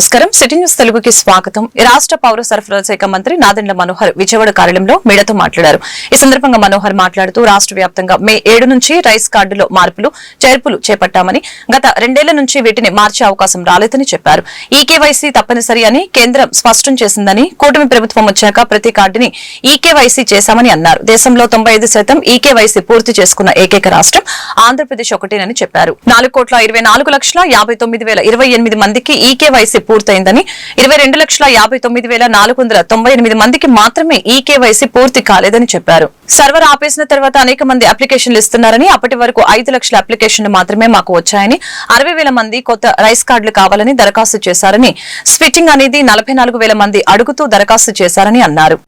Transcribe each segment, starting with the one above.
నమస్కారం. City news తెలుగుకి స్వాగతం. రాష్ట్ర పౌర సరఫరాల శాఖ మంత్రి నాదెండ్ల మనోహర్ విజయవాడ కార్యాలయంలో మీడియాతో మాట్లాడారు. ఈ సందర్భంగా మనోహర్ మాట్లాడుతూ రాష్ట్ర వ్యాప్తంగా మే ఏడు నుంచి రైస్ కార్డులో మార్పులు చేర్పులు చేపట్టామని గత రెండేళ్ళ నుంచి వీటిని మార్చే అవకాశం రాలేదని చెప్పారు. ఈకేవైసీ తప్పనిసరి అని కేంద్రం స్పష్టం చేసిందని కూటమి ప్రభుత్వం వచ్చాక ప్రతి కార్డుని ఈకేవైసీ చేశామని అన్నారు. దేశంలో తొంభై ఐదు శాతం ఈకేవైసీ పూర్తి చేసుకున్న ఏకైక రాష్ట్రం ఆంధ్రప్రదేశ్ ఒకటేనని చెప్పారు. నాలుగు కోట్ల ఇరవై నాలుగు లక్షల యాభై తొమ్మిది వేల ఇరవై ఎనిమిది మందికి ఈకేవైసీ పూర్తయిందని ఇరవై రెండు లక్షల యాభై తొమ్మిది వేల నాలుగు వందల తొంభై ఎనిమిది మందికి మాత్రమే ఈ కేవైసీ పూర్తి కాలేదని చెప్పారు. సర్వర్ ఆపేసిన తర్వాత అనేక మంది అప్లికేషన్లు ఇస్తున్నారని అప్పటి వరకు ఐదు లక్షల అప్లికేషన్లు మాత్రమే మాకు వచ్చాయని అరవై వేల మంది కొత్త రైస్ కార్డులు కావాలని దరఖాస్తు చేశారని స్విచ్చింగ్ అనేది నలభై నాలుగు వేల మంది అడుగుతూ దరఖాస్తు చేశారని అన్నారు.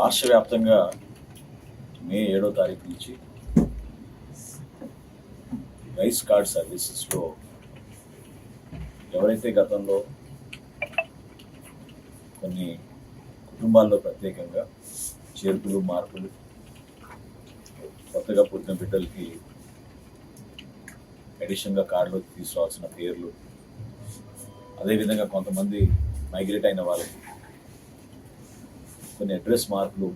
రాష్ట్ర వ్యాప్తంగా మే ఏడో తారీఖు నుంచి రైస్ కార్డ్ సర్వీసెస్లో ఎవరైతే గతంలో కొన్ని కుటుంబాల్లో ప్రత్యేకంగా చేర్పులు మార్పులు కొత్తగా పుట్టిన బిడ్డలకి అడిషన్గా కార్డులో తీసుకురావాల్సిన పేర్లు. అదేవిధంగా కొంతమంది మైగ్రేట్ అయిన వాళ్ళకి కొన్ని అడ్రస్ మార్పులు.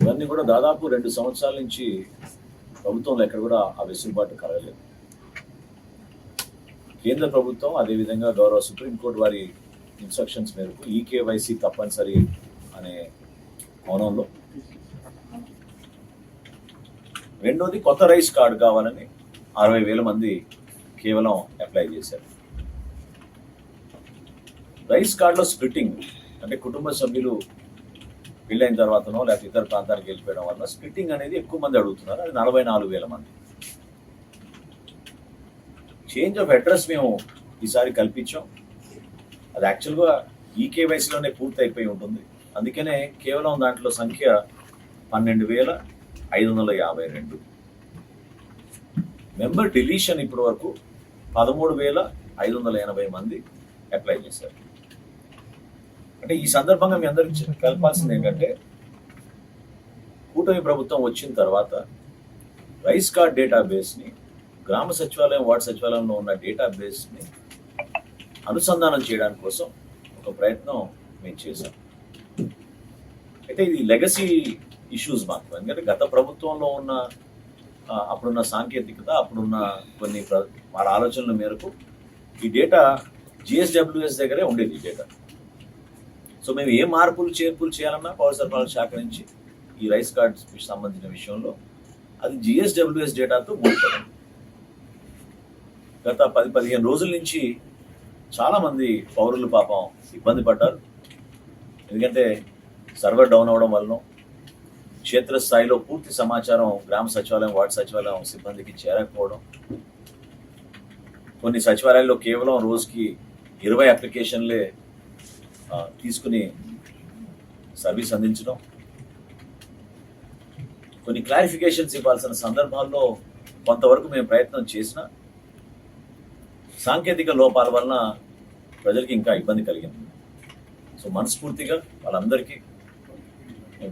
ఇవన్నీ కూడా దాదాపు రెండు సంవత్సరాల నుంచి ప్రభుత్వంలో ఎక్కడ కూడా ఆ వెసులుబాటు కలగలేదు. కేంద్ర ప్రభుత్వం అదేవిధంగా గౌరవ సుప్రీంకోర్టు వారి ఇన్స్ట్రక్షన్స్ మేరకు ఈకేవైసీ తప్పనిసరి అనే కోణంలో. రెండోది కొత్త రైస్ కార్డు కావాలని అరవై వేల మంది కేవలం అప్లై చేశారు. రైస్ కార్డులో స్ప్లిట్టింగ్ అంటే కుటుంబ సభ్యులు పెళ్ళైన తర్వాతనో లేకపోతే ఇతర ప్రాంతానికి వెళ్ళిపోయడం వల్ల స్ప్లిట్టింగ్ అనేది ఎక్కువ మంది అడుగుతున్నారు. అది నలభై నాలుగు వేల మంది. చేంజ్ ఆఫ్ అడ్రస్ మేము ఈసారి కల్పించాం. అది యాక్చువల్గా ఈకేవైసీలోనే పూర్తి అయిపోయి ఉంటుంది. అందుకనే కేవలం దాంట్లో సంఖ్య పన్నెండు వేల ఐదు వందల యాభై రెండు. మెంబర్ డిలీషన్ ఇప్పటి వరకు పదమూడు వేల ఐదు వందల ఎనభై మంది అప్లై చేశారు. అంటే ఈ సందర్భంగా మీ అందరికి కలపాల్సింది ఏంటంటే కూటమి ప్రభుత్వం వచ్చిన తర్వాత రైస్ కార్డ్ డేటాబేస్ని గ్రామ సచివాలయం వార్డు సచివాలయంలో ఉన్న డేటాబేస్ని అనుసంధానం చేయడానికి కోసం ఒక ప్రయత్నం మేము చేశాం. అయితే ఇది లెగసీ ఇష్యూస్ మాకు ఎందుకంటే గత ప్రభుత్వంలో ఉన్న అప్పుడున్న సాంకేతికత అప్పుడున్న కొన్ని ప్ర- వాళ్ళ ఆలోచనల మేరకు ఈ డేటా జిఎస్డబ్ల్యూఎస్ దగ్గరే ఉండేది ఈ డేటా సో మేము ఏ మార్పులు చేర్పులు చేయాలన్నా పౌర సరఫరాల శాఖ నుంచి ఈ రైస్ కార్డ్స్ సంబంధించిన విషయంలో అది జిఎస్డబ్ల్యూఎస్ డేటాతో ముడిపడింది గత పది పదిహేను రోజుల నుంచి చాలా మంది పౌరులు పాపం ఇబ్బంది పడ్డారు. ఎందుకంటే సర్వర్ డౌన్ అవడం వలన క్షేత్రస్థాయిలో పూర్తి సమాచారం గ్రామ సచివాలయం వార్డు సచివాలయం సిబ్బందికి చేరకపోవడం. కొన్ని సచివాలయాల్లో కేవలం రోజుకి ఇరవై అప్లికేషన్లే తీసుకుని సర్వీస్ అందించడం. కొన్ని క్లారిఫికేషన్స్ ఇవ్వాల్సిన సందర్భాల్లో కొంతవరకు మేము ప్రయత్నం చేసినా సాంకేతిక లోపాల వలన ప్రజలకి ఇంకా ఇబ్బంది కలిగింది. సో మనస్ఫూర్తిగా వాళ్ళందరికీ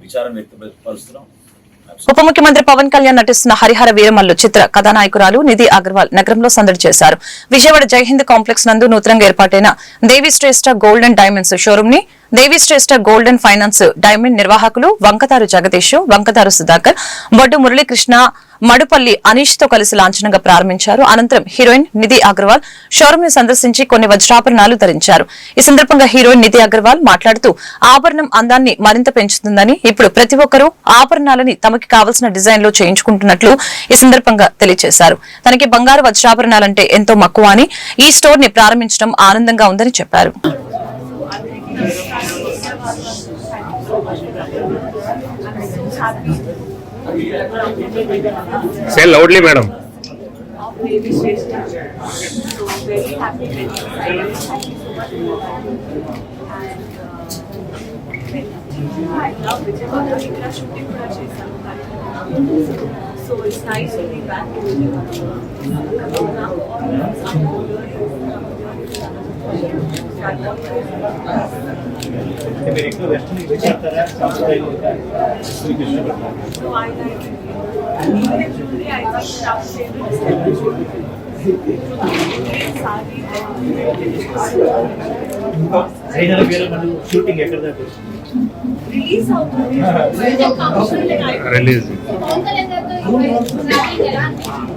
విచారం వ్యక్తపరుస్తున్నాం. ఉప ముఖ్యమంత్రి పవన్ కళ్యాణ్ నటిస్తున్న హరిహర వీరమల్లు చిత్ర కథానాయకురాలు నిధి అగర్వాల్ నగరంలో సందడి చేశారు. విజయవాడ జైహింద్ కాంప్లెక్స్ నందు నూతనంగా ఏర్పాటైన Devi Shreshtha gold and diamonds షోరూమ్ని Devi Shreshtha gold and finance diamond నిర్వాహకులు వంకతారు జగదీష్ వంకతారు సుధాకర్ బొడ్డు మురళీకృష్ణ మడుపల్లి అనీష్తో కలిసి లాంఛనంగా ప్రారంభించారు. అనంతరం హీరోయిన్ నిధి అగర్వాల్ షోరూమ్ని సందర్శించి కొన్ని వజ్రాభరణాలు ధరించారు. ఈ సందర్భంగా హీరోయిన్ నిధి అగర్వాల్ మాట్లాడుతూ ఆభరణం అందాన్ని మరింత పెంచుతుందని ఇప్పుడు ప్రతి ఒక్కరూ ఆభరణాలని తమకి కావలసిన డిజైన్లో చేయించుకుంటున్నట్లు ఈ సందర్భంగా తెలియజేశారు. తనకి బంగారు వజ్రాభరణాలంటే ఎంతో మక్కువ అని ఈ స్టోర్ని ప్రారంభించడం ఆనందంగా ఉందని చెప్పారు. Say loudly, madam. So very happy, very excited. Thank you so much for And uh, I love Vijayawada. ఇక్కడ షూటింగ్ కూడా చేశాను so it's nice to be back in Vijayawada మీరు ఎక్కువ వెస్టర్న్ ఇష్టపడతారా సౌత్ స్టైల్ మీకు ఇష్టపడతారా So I like it. Even actually, I think South favorite Sari, అయినా వేరే మనం షూటింగ్ ఎక్కడ దాకా release అవుతుంది. Release.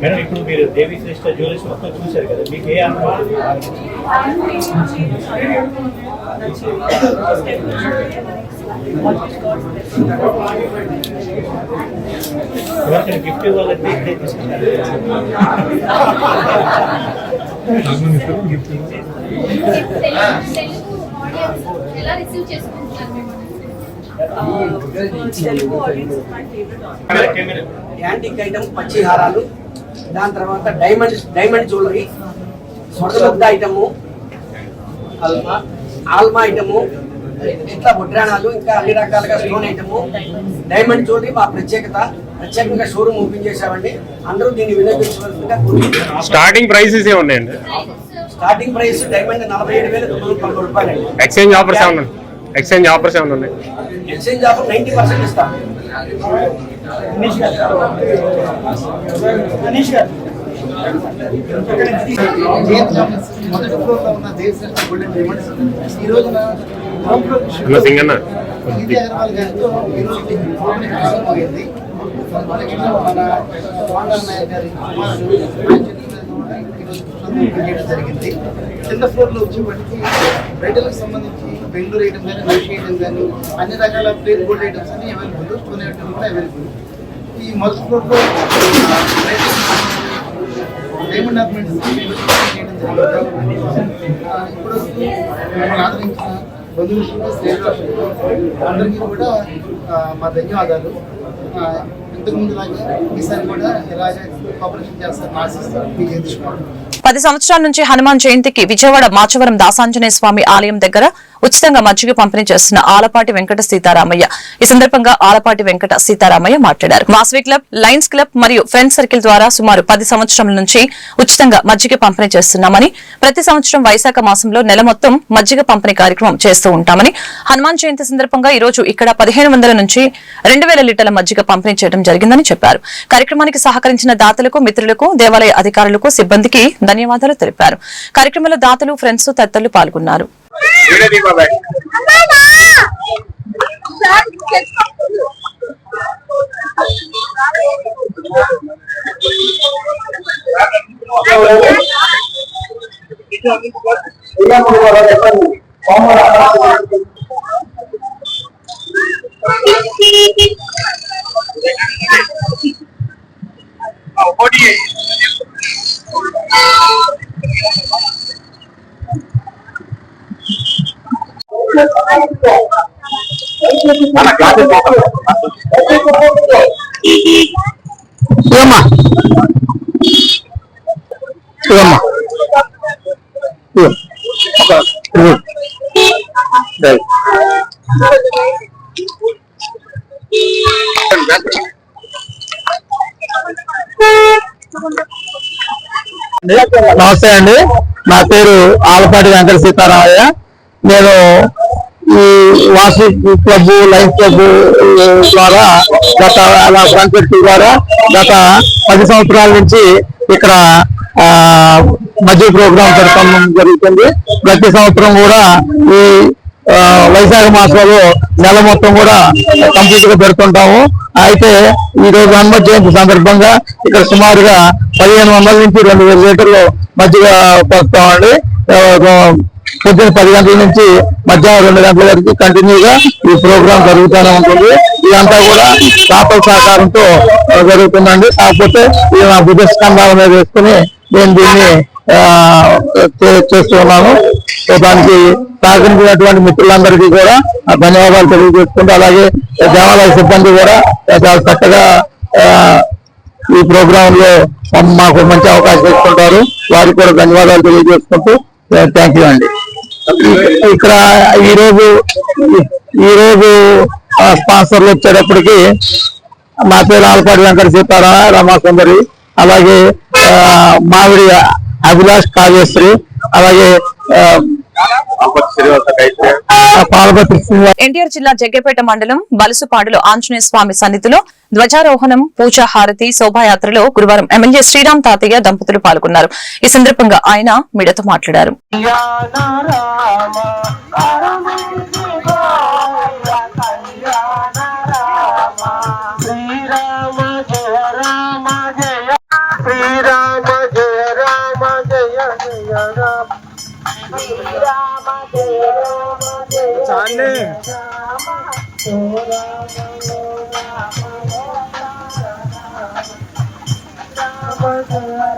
మేడం ఇప్పుడు మీరు దేవి శ్రేష్ఠ జ్యువెలర్స్ మొత్తం చూశారు కదా మీకు ఏ అనుభవం గిఫ్ట్ ఇవ్వాలంటే తీసుకుంటారు తెలుగు ఆడియన్స్ ఎలా రిసీవ్ చేసుకుంటున్నారు యాంటిక్ ఐటమ్ పచ్చి హారాలు దాని తర్వాత diamond diamond jewellery Swarnamugdha item ఆల్మా ఆల్మా ఐటము ఇట్లా వడ్రాణాలు ఇంకా అన్ని రకాలుగా స్టోన్ ఐటము డైమండ్ జ్యువెలరీ మా ప్రత్యేకత. ప్రత్యేకంగా షోరూమ్ ఓపెన్ చేశామండి. అందరూ దీన్ని వినియోగించవలసిందిగా. స్టార్టింగ్ ప్రైసెస్ ఏ ఉన్నాయండి? స్టార్టింగ్ ప్రైస్ డైమండ్ నలభై ఏడు వేల తొమ్మిది వందల తొంభై రూపాయలండి ఎక్స్చేంజ్ ఆఫర్స్ ఏమన్నా ఎక్స్చేంజ్ ఆఫర్స్ ఏమన్నా ఉన్నాయి ఎక్స్చేంజ్ ఆఫర్ నైన్టీ పర్సెంట్ ఇస్తాం మనీష్ గారు మొదటి ఉన్న గోల్డెన్ డైమండ్స్ ఈ రోజున అన్న. గారితో పోయింది మన నాయక్ గారి కుమారుడు ఆయన చేతుల మీద కూడా ఈరోజు పుష్పం చేయడం జరిగింది. కింద ఫ్లోర్లో వచ్చేప్పటికి బ్రైడల్ సంబంధించి బెంగళూరు ఐటమ్ కానీ రైషి ఐటమ్ కానీ అన్ని రకాల ప్లేన్ బోర్డ్ ఐటమ్స్ అన్ని అవైలబుల్ స్టోన్ ఐటమ్ కూడా అవైలబుల్ ఈ మొదటి ఫ్లోర్లో డైమండ్ ఆర్నమెంట్స్ చేయడం జరిగింది. ఇప్పుడు మమ్మల్ని ఆదరించిన బంధువులు స్నేహితులు అందరికీ కూడా మా ధన్యవాదాలు. ఇంతకుముందు ఇంతకు లాగా ఈసారి కూడా ఇలాగే కాపరేషన్ చేస్తారని ఆశిస్తాను. మీ జగదీష్ పది సంవత్సరాల నుంచి హనుమాన్ జయంతికి విజయవాడ మాచవరం దాసాంజనేయ స్వామి ఆలయం దగ్గర ఉచితంగా మజ్జిగ పంపిణీ చేస్తున్న ఆలపాటి వెంకట సీతారామయ్య. ఈ సందర్భంగా ఆలపాటి వెంకట సీతారామయ్య మాట్లాడారు. వాసవి క్లబ్ లయన్స్ క్లబ్ మరియు ఫ్రెండ్స్ సర్కిల్ ద్వారా సుమారు పది సంవత్సరాల నుంచి ఉచితంగా మజ్జిగ పంపిణీ చేస్తున్నామని ప్రతి సంవత్సరం వైశాఖ మాసంలో నెల మొత్తం మజ్జిగ పంపిణీ కార్యక్రమం చేస్తూ ఉంటామని హనుమాన్ జయంతి సందర్భంగా ఈ రోజు ఇక్కడ పదిహేను వందల నుంచి రెండు వేల లీటర్ల మజ్జిగ పంపిణీ చేయడం జరిగిందని చెప్పారు. కార్యక్రమానికి సహకరించిన దాతలకు మిత్రులకు దేవాలయ అధికారులకు సిబ్బందికి ధన్యవాదాలు తెలిపారు. కార్యక్రమంలో దాతలు ఫ్రెండ్స్ తదితరులు పాల్గొన్నారు. Alvoria, isso, isso. Chama. Chama. నమస్తే అండి. నా పేరు ఆలపాటి వెంకట సీతారామయ్య. నేను ఈ వాసు క్లబ్ లైఫ్ క్లబ్ ద్వారా గత అలా ఫ్రంట్ ద్వారా గత పది సంవత్సరాల నుంచి ఇక్కడ మధ్య ప్రోగ్రాం పెడతాం జరుగుతుంది. ప్రతి సంవత్సరం కూడా ఈ వైశాఖ మాసంలో నెల మొత్తం కూడా కంప్లీట్గా పెడుతుంటాము. అయితే ఈ రోజు హనుమత్ జయంతి సందర్భంగా ఇక్కడ సుమారుగా పదిహేను వందల నుంచి రెండు వేల లీటర్లు మజ్జిగ పోస్తామండి పొద్దున్న పది గంటల నుంచి మధ్యాహ్నం రెండు గంటల వరకు కంటిన్యూగా ఈ ప్రోగ్రాం జరుగుతూనే ఉంటుంది. ఇదంతా కూడా కాపల సహకారంతో జరుగుతుందండి. కాకపోతే ఇది నా బుద్ధ స్కంధాల మీద వేసుకుని నేను దీన్ని చేస్తూ ఉన్నాను దానికి సహకరించినటువంటి మిత్రులందరికీ కూడా ఆ ధన్యవాదాలు తెలియజేసుకుంటూ అలాగే దేవాలయ సిబ్బంది కూడా చాలా చక్కగా ఈ ప్రోగ్రామ్లో మాకు మంచి అవకాశం ఇస్తుంటారు. వారికి కూడా ధన్యవాదాలు తెలియజేసుకుంటూ థ్యాంక్ యూ అండి. ఇక్కడ ఈ రోజు ఈ రోజు ఆ, స్పాన్సర్లు వచ్చేటప్పటికి నా పేరు ఆలపాటి వెంకట సీతారా రమాసుందరి అలాగే ఆ, మామిడి అభిలాష్ కావ్యశ్రీ అలాగే ఎన్టీఆర్ జిల్లా జగ్గపేట మండలం బలుసుపాడులో ఆంజనేయ స్వామి సన్నిధిలో ధ్వజారోహణం పూజాహారతి శోభాయాత్రలో గురువారం ఎమ్మెల్యే శ్రీరామ్ తాతయ్య దంపతులు పాల్గొన్నారు. ఈ సందర్భంగా ఆయన మీడియాతో మాట్లాడారు. శ్రీరామ చాలే రామ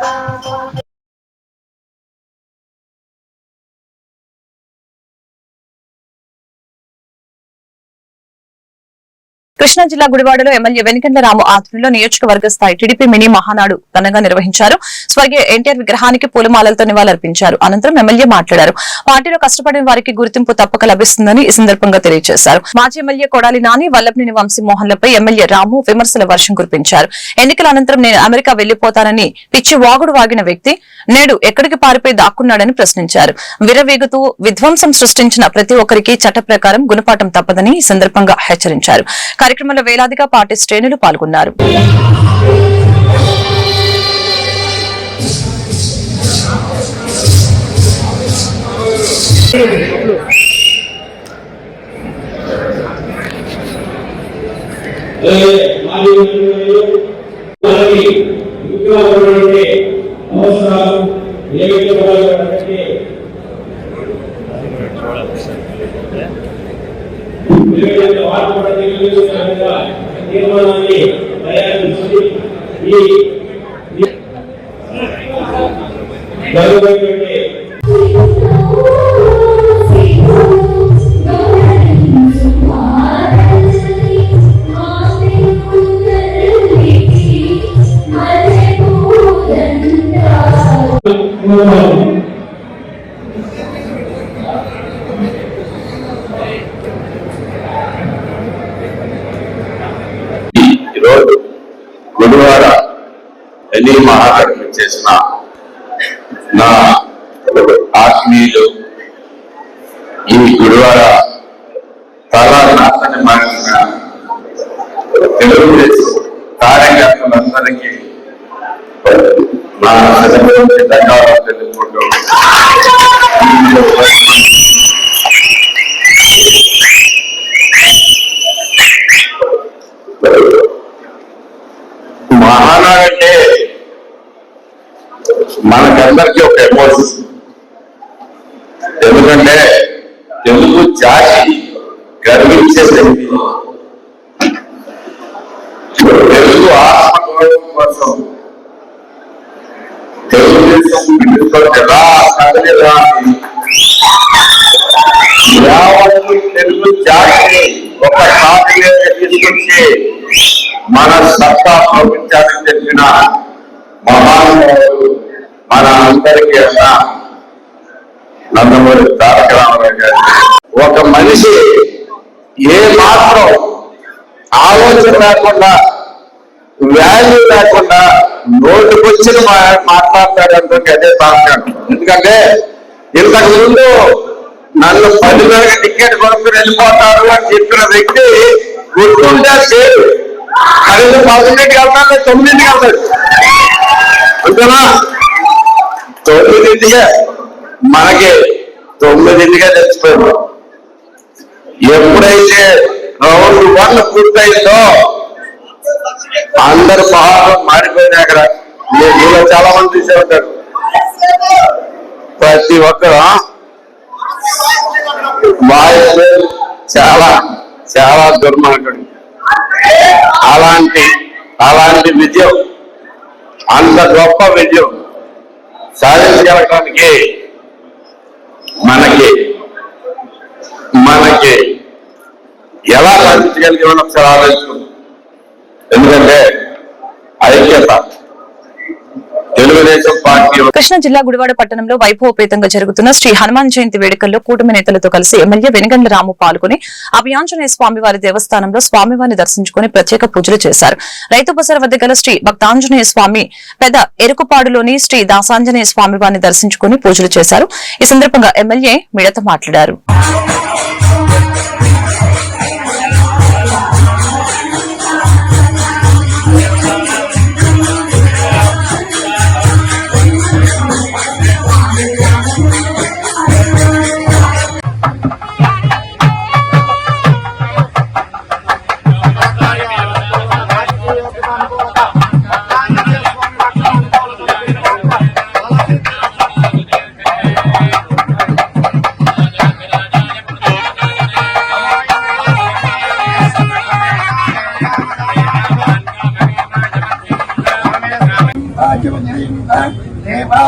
రామ కృష్ణా జిల్లా గుడివాడలో ఎమ్మెల్యే వెనుకండ్ల రాము ఆధ్వర్యంలో నియోజకవర్గ స్థాయి టీడీపీ మినీ మహానాడు ఘనంగా నిర్వహించారు. స్వర్గీయ ఎన్టీఆర్ విగ్రహానికి పూలమాలలతో నివాళులర్పించారు. అనంతరం ఎమ్మెల్యే మాట్లాడారు. పార్టీలో కష్టపడిన వారికి గుర్తింపు తప్పక లభిస్తుందని ఈ సందర్భంగా తెలియజేశారు. మాజీ ఎమ్మెల్యే కొడాలి నాని వల్లభనేని వంశీమోహన్లపై ఎమ్మెల్యే రాము విమర్శల వర్షం కురిపించారు. ఎన్నికల అనంతరం నేను అమెరికా వెళ్ళిపోతానని పిచ్చి వాగుడు వాగిన వ్యక్తి నేడు ఎక్కడికి పారిపోయి దాక్కున్నాడని ప్రశ్నించారు. విరవేగుతూ విధ్వంసం సృష్టించిన ప్రతి ఒక్కరికి చట్ట ప్రకారం గుణపాఠం తప్పదని ఈ సందర్భంగా హెచ్చరించారు. కార్యక్రమంలో వేలాదిగా పార్టీ శ్రేణులు పాల్గొన్నారు అవసరాలు ఏవైతే వాళ్ళకి వాడుకోవడానికి తీర్మానాన్ని తయారు చేసి ఈ- మహాకర్మ చేసిన నా ఆత్మీయులు ఈ గురువార చాలా నాశనం మారిన తెలుగుదేశం కార్యకర్తలందరికీ నా ధన్యవాదాలు తెలుపుకుంటూ మహానాడు అంటే మనకందరికీ ఒక ఎమోషన్ ఎందుకంటే తెలుగు జాతి గర్వించే శక్తి తెలుగు ఆత్మగౌరవం కోసం తెలుగుదేశం విడుదల యావత్తు తెలుగు జాతిని ఒక తాటి తీసుకొచ్చి మన సత్తా ప్రపంచానికి చెప్పిన మహానుభావుడు మన అందరికీ అన్న నందమూరి తారక రామారావు గారు ఒక మనిషి ఏ మాత్రం ఆలోచన లేకుండా వాల్యూ లేకుండా నోటుకొచ్చిన మాట్లాడతాడు అదే తాత్కాలం ఎందుకంటే ఇంతకు ముందు నన్ను పది వేల టికెట్ కొనుక్కుని వెళ్ళిపోతారు అని చెప్పిన వ్యక్తి గుర్తుంటే సేరు కనీసం పదకొండింటికి వెళ్తాడు తొమ్మిదింటికి వెళ్తాడు అంతేనా? తొమ్మిదింటికే. మనకి తొమ్మిదింటికే తెచ్చిపోయాడు ఎప్పుడైతే రౌండ్ వన్ పూర్తయిందో అందరు బాగా మారిపోయినాయి అక్కడ. మీలో చాలా మంది చూసే ఉంటారు ప్రతి ఒక్కరు వాయిస్ చాలా చాలా దుర్మార్గుడు అలాంటి అలాంటి విజయం అంత గొప్ప విజయం సాధించగలగడానికి మనకి మనకి ఎలా సాధించగలిగామని ఒకసారి ఆలోచించుకుంటాం ఎందుకంటే ఐక్యత తెలుగుదేశం పార్టీ కృష్ణా జిల్లా గుడివాడ పట్టణంలో వైభవపేతంగా జరుగుతున్న శ్రీ హనుమాన్ జయంతి వేడుకల్లో కూటమి నేతలతో కలిసి ఎమ్మెల్యే వెనుగండ్ల రాము పాల్గొని అభియాంజనేయ స్వామివారి దేవస్థానంలో స్వామివారిని దర్శించుకుని ప్రత్యేక పూజలు చేశారు. రైతు బజార్ వద్ద గల శ్రీ భక్తాంజనేయ స్వామి పెద్ద ఎరుకుపాడులోని శ్రీ దాసాంజనేయ స్వామివారిని దర్శించుకుని పూజలు చేశారు. ఈ సందర్భంగా ఎమ్మెల్యే మిడత మాట్లాడారు.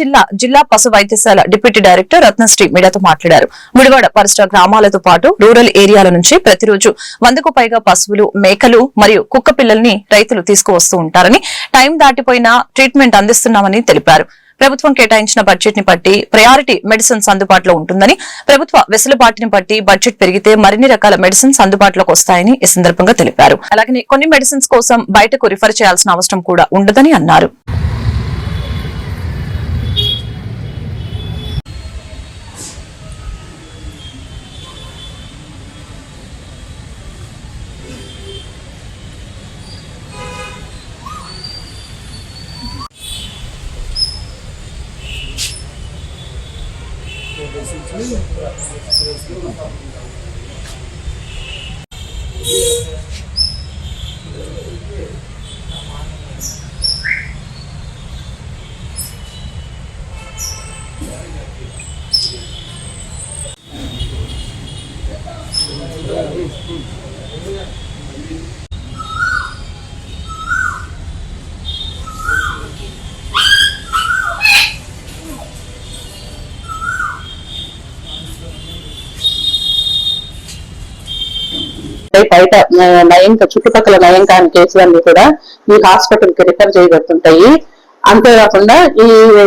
జిల్లా జిల్లా పశు వైద్యశాల డిప్యూటీ డైరెక్టర్ రత్నశ్రీ మీడియాతో మాట్లాడారు. ముడివాడ పరిసర గ్రామాలతో పాటు రూరల్ ఏరియాల నుంచి ప్రతిరోజు వందకు పైగా పశువులు మేకలు మరియు కుక్క పిల్లల్ని రైతులు తీసుకువస్తూ ఉంటారని టైం దాటిపోయినా ట్రీట్మెంట్ అందిస్తున్నామని తెలిపారు. ప్రభుత్వం కేటాయించిన బడ్జెట్ని బట్టి ప్రయారిటీ మెడిసిన్స్ అందుబాటులో ఉంటుందని ప్రభుత్వ వెసులుబాటుని బట్టి బడ్జెట్ పెరిగితే మరిన్ని రకాల మెడిసిన్స్ అందుబాటులోకి వస్తాయని ఈ సందర్భంగా తెలిపారు. అలాగే కొన్ని మెడిసిన్స్ కోసం బయటకు రిఫర్ చేయాల్సిన అవసరం కూడా ఉండదని అన్నారు. బయట నయంక చుట్టుపక్కల నయంకాని కేసులన్నీ కూడా ఈ హాస్పిటల్కి రిఫర్ చేయబడుతుంటాయి. అంతేకాకుండా ఈ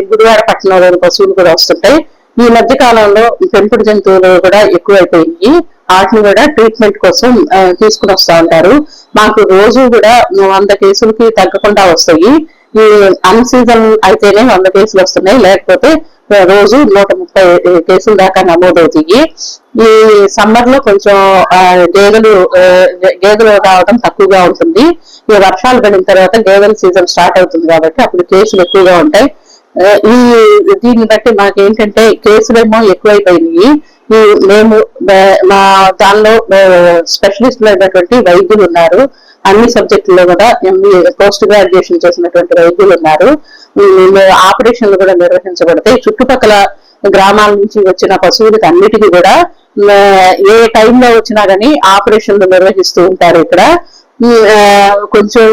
గుడివాడ పట్టణంలోని పశువులు కూడా వస్తుంటాయి. ఈ మధ్య కాలంలో పెంపుడు జంతువులు కూడా ఎక్కువైపోయి వాటిని కూడా ట్రీట్మెంట్ కోసం తీసుకుని వస్తా ఉంటారు. మాకు రోజు కూడా వంద కేసులకి తగ్గకుండా వస్తాయి. ఈ అన్ సీజన్ అయితేనే వంద కేసులు వస్తున్నాయి. లేకపోతే రోజు నూట ముప్పై కేసుల దాకా నమోదవుతాయి. ఈ సమ్మర్లో కొంచెం గేదెలు గేదెలు రావడం తక్కువగా ఉంటుంది. ఈ వర్షాలు పడిన తర్వాత గేదెల సీజన్ స్టార్ట్ అవుతుంది కాబట్టి అప్పుడు కేసులు ఎక్కువగా ఉంటాయి. ఈ దీన్ని బట్టి మాకేంటంటే కేసులేమో ఎక్కువైపోయినాయి. మేము మా దానిలో స్పెషలిస్ట్లు అయినటువంటి వైద్యులు ఉన్నారు. అన్ని సబ్జెక్టుల్లో కూడా ఎంబీఏ పోస్ట్ గ్రాడ్యుయేషన్ చేసినటువంటి వైద్యులు ఉన్నారు. ఆపరేషన్లు కూడా నిర్వహించబడతాయి. చుట్టుపక్కల గ్రామాల నుంచి వచ్చిన పశువులకి అన్నిటికీ కూడా ఏ టైంలో వచ్చినా కానీ ఆపరేషన్లు నిర్వహిస్తూ ఉంటారు ఇక్కడ. కొంచెం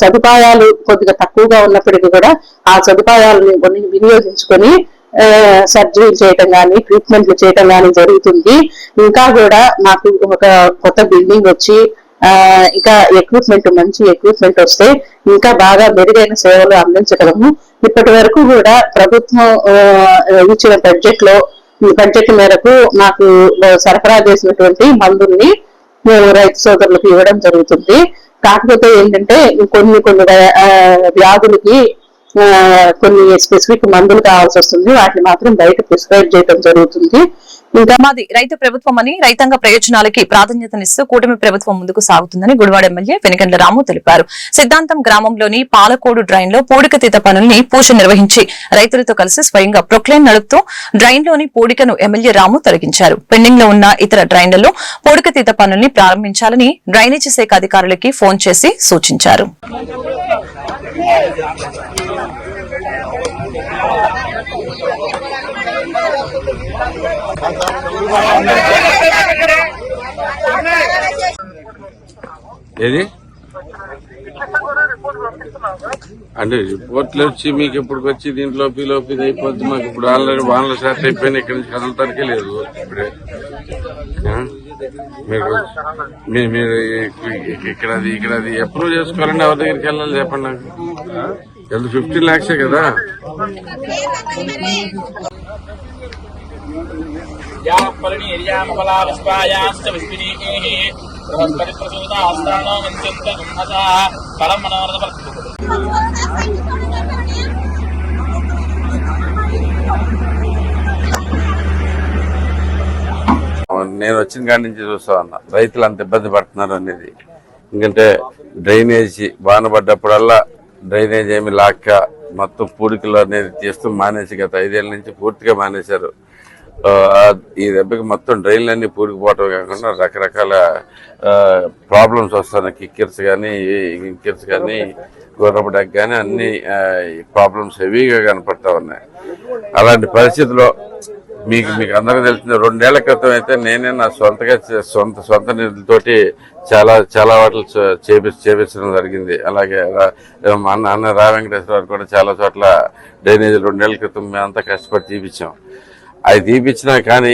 సదుపాయాలు కొద్దిగా తక్కువగా ఉన్నప్పటికీ కూడా ఆ సదుపాయాలను కొన్ని వినియోగించుకొని సర్జరీ చేయటం కానీ ట్రీట్మెంట్లు చేయటం కానీ జరుగుతుంది. ఇంకా కూడా మాకు ఒక కొత్త బిల్డింగ్ వచ్చి ఇంకా ఎక్విప్మెంట్ మంచి ఎక్విప్మెంట్ వస్తే ఇంకా బాగా మెరుగైన సేవలు అందించగలము. ఇప్పటి వరకు కూడా ప్రభుత్వం ఇచ్చిన బడ్జెట్లో ఈ బడ్జెట్ మేరకు మాకు సరఫరా చేసినటువంటి మందుల్ని మేము రైతు సోదరులకు ఇవ్వడం జరుగుతుంది. కాకపోతే ఏంటంటే కొన్ని కొన్ని వ్యాధులకి కొన్ని స్పెసిఫిక్ మందులు కావాల్సి వస్తుంది. వాటిని మాత్రం బయట ప్రిస్క్రైబ్ చేయడం జరుగుతుంది. మాది రైతు ప్రభుత్వం అని రైతాంగ ప్రయోజనాలకి ప్రాధాన్యతనిస్తూ కూటమి ప్రభుత్వం ముందుకు సాగుతుందని గుడివాడ ఎమ్మెల్యే వెనుకండ్ల రాము తెలిపారు. సిద్ధాంతం గ్రామంలోని పాలకోడు డ్రైన్లో పూడికతీత పనుల్ని పూజ నిర్వహించి రైతులతో కలిసి స్వయంగా ప్రొక్లైన్ నడుపుతూ డ్రైన్లోని పూడికను ఎమ్మెల్యే రాము తొలగించారు. పెండింగ్లో ఉన్న ఇతర డ్రైన్లలో పూడికతీత పనుల్ని ప్రారంభించాలని డ్రైనేజీ శాఖ అధికారులకి ఫోన్ చేసి సూచించారు. ఏది? అంటే రిపోర్ట్లు వచ్చి మీకు ఇప్పుడు వచ్చి దీంట్లో లోపి ఇది అయిపోద్ది మాకు ఇప్పుడు ఆల్రెడీ వానలు స్టార్ట్ అయిపోయినా ఇక్కడ నుంచి కదలటానికే లేదు ఇప్పుడే. మీరు మీ- మీరు ఇక్కడ అది ఇక్కడ అది అప్రూవ్ చేసుకోవాలండి ఎవరి దగ్గరికి వెళ్ళాలి చెప్పండి నాకు. ఎంత ఫిఫ్టీన్ ల్యాక్సే కదా? నేను వచ్చిన కాడి నుంచి చూస్తా ఉన్నా. రైతులు అంత ఇబ్బంది పడుతున్నారు అనేది. ఎందుకంటే డ్రైనేజీ వాన పడ్డప్పుడల్లా డ్రైనేజ్ ఏమి లాక్క మొత్తం పూడికలు అనేది తీస్తూ మానేసి గత ఐదేళ్ళ నుంచి పూర్తిగా మానేశారు. ఈ దెబ్బకి మొత్తం డ్రైన్లన్నీ పూడికిపోవటం కాకుండా రకరకాల ప్రాబ్లమ్స్ వస్తున్నాయి కిక్కిర్స్ కానీ ఇంకిర్స్ కానీ గొర్రపడకు కానీ అన్ని ప్రాబ్లమ్స్ హెవీగా కనపడతా ఉన్నాయి. అలాంటి పరిస్థితిలో మీకు మీకు అందరికీ తెలిసిన రెండేళ్ళ క్రితం అయితే నేనే నా సొంతగా చే- సొంత సొంత నిధులతోటి చాలా చాలా వాటిలు చేపి చేపించడం జరిగింది. అలాగే మా అన్న అన్న రా వెంకటేశ్వర గారు కూడా చాలా చోట్ల డ్రైనేజ్ రెండేళ్ళ క్రితం మేమంతా కష్టపడి చూపించాం. అది తీపిచ్చినా కానీ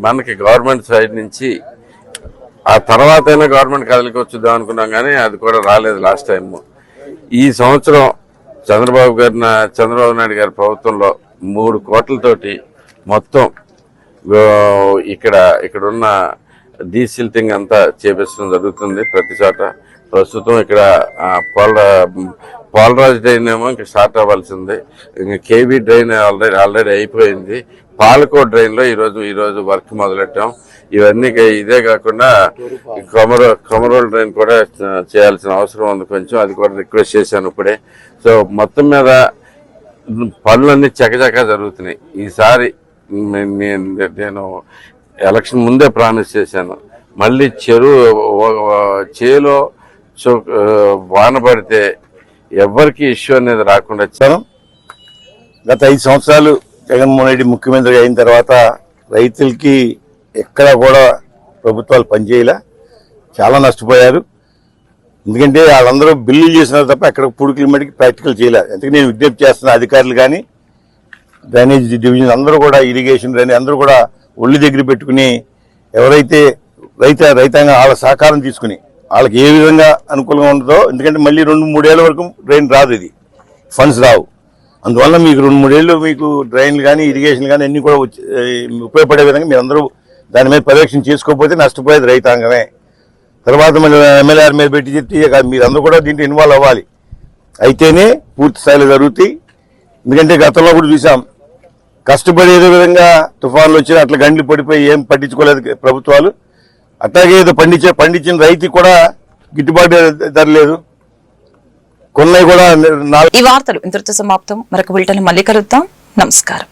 మనకి గవర్నమెంట్ సైడ్ నుంచి ఆ తర్వాత అయినా గవర్నమెంట్ కదలికి వచ్చుద్దాం అనుకున్నాం కానీ అది కూడా రాలేదు లాస్ట్ టైం ఈ సంవత్సరం చంద్రబాబు గారి చంద్రబాబు నాయుడు గారి ప్రభుత్వంలో మూడు కోట్లతోటి మొత్తం ఇక్కడ ఇక్కడ ఉన్న డీసిల్టింగ్ అంతా చేపించడం జరుగుతుంది ప్రతి చోట. ప్రస్తుతం ఇక్కడ ఆ, పోల పాలరాజు డ్రైన్ ఏమో ఇంకా స్టార్ట్ అవ్వాల్సింది. ఇంకా కేవీ డ్రైన్ ఆల్రెడీ ఆల్రెడీ అయిపోయింది. పాలకో డ్రైన్లో ఈరోజు ఈరోజు వర్క్ మొదలెట్టాం. ఇవన్నీ ఇదే కాకుండా కొమరో కొమరోల్ డ్రైన్ కూడా చేయాల్సిన అవసరం ఉంది కొంచెం. అది కూడా రిక్వెస్ట్ చేశాను ఇప్పుడే. సో మొత్తం మీద పనులన్నీ చకచకా జరుగుతున్నాయి. ఈసారి నేను నేను ఎలక్షన్ ముందే ప్రామిస్ చేశాను. మళ్ళీ చెరువు చేలో వాన పడితే ఎవరికి ఇష్యూ అనేది రాకుండా వచ్చాను గత ఐదు సంవత్సరాలు జగన్మోహన్ రెడ్డి ముఖ్యమంత్రి అయిన తర్వాత రైతులకి ఎక్కడా కూడా ప్రభుత్వాలు పనిచేయలే. చాలా నష్టపోయారు. ఎందుకంటే వాళ్ళందరూ బిల్లులు చేసినారు తప్ప ఎక్కడ పుడుకుల మటుకి ప్రాక్టికల్ చేయలేదు ఎందుకంటే నేను విజ్ఞప్తి చేస్తున్న అధికారులు కానీ డ్రైనేజ్ డివిజన్ అందరూ కూడా ఇరిగేషన్ డ్రైనేజ్ అందరూ కూడా ఒళ్ళు దగ్గర పెట్టుకుని ఎవరైతే రైత రైతాంగం వాళ్ళ సహకారం తీసుకుని వాళ్ళకి ఏ విధంగా అనుకూలంగా ఉంటుందో ఎందుకంటే మళ్ళీ రెండు మూడేళ్ళ వరకు డ్రైన్ రాదు ఇది. ఫండ్స్ రావు. అందువల్ల మీకు రెండు మూడేళ్ళు మీకు డ్రైన్లు కానీ ఇరిగేషన్ కానీ అన్ని కూడా ఉపయోగపడే విధంగా మీరు అందరూ దాని మీద పర్యవేక్షణ చేసుకోకపోతే నష్టపోయేది రైతాంగమే. తర్వాత మళ్ళీ ఎమ్మెల్యే మీద పెట్టి చెప్తే మీరందరూ కూడా దీంట్లో ఇన్వాల్వ్ అవ్వాలి. అయితేనే పూర్తి స్థాయిలో జరుగుతాయి. ఎందుకంటే గతంలో కూడా చూసాం కష్టపడేదే విధంగా తుఫాన్లు వచ్చినా అట్లా గండ్లు పడిపోయి ఏం పట్టించుకోలేదు ప్రభుత్వాలు. అట్లాగే ఏదో పండించే పండించిన రైతు కూడా గిట్టుబాటు ధర లేదు. కొన్నాయి కూడా ఈ వార్తలు ఇంతటితో సమాప్తం. మరొక బిల్టన్ మళ్ళీ కలుద్దాం. నమస్కారం.